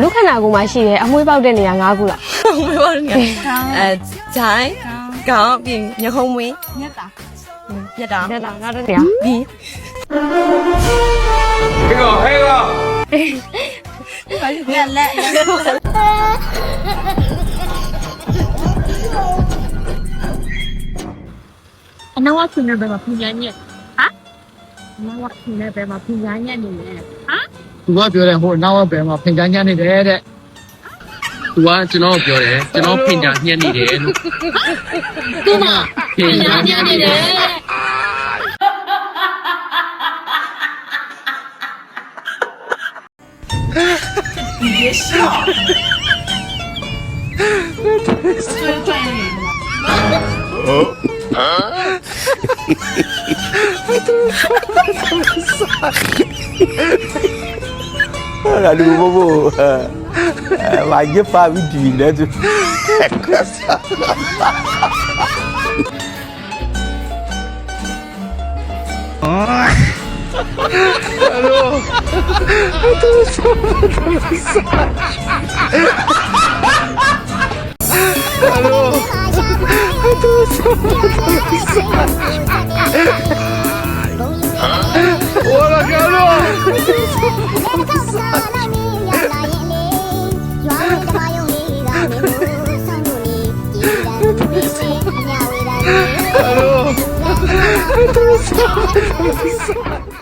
လူခန္ဓာကိုယ်မှာရှိတဲ့အမွှေးပေါက်တဲ့နေရာ၅ခုလားမပြောနေအဲဂျိုင်းခေါင်းပြီးညခုံးမွေးညက်တာပြက်တာတက်တာနောက်တစ်နေရာပြီးလက်လက်အနောက်ဝခုနေပဲမှာပညာညက်ဟာအနောက်ဝခုနေပဲမှာပညာညက်နေတယ်ဟာ သူကပြောတယ်ဟိုနောက်ကဘယ်မှာဖင်ချမ်းချမ်းနေတယ်တဲ့သူကကျွန်တော်ပြောတယ်ကျွန်တော်ဖင်တာညှက်နေတယ်လို့သူမဖင်တာညှက်နေတယ် Alubobô. Magia pra mim de vilhete. É coisa. Alô? Eu tô no céu, eu. Alô? Eu tô no céu, eu. けどさ。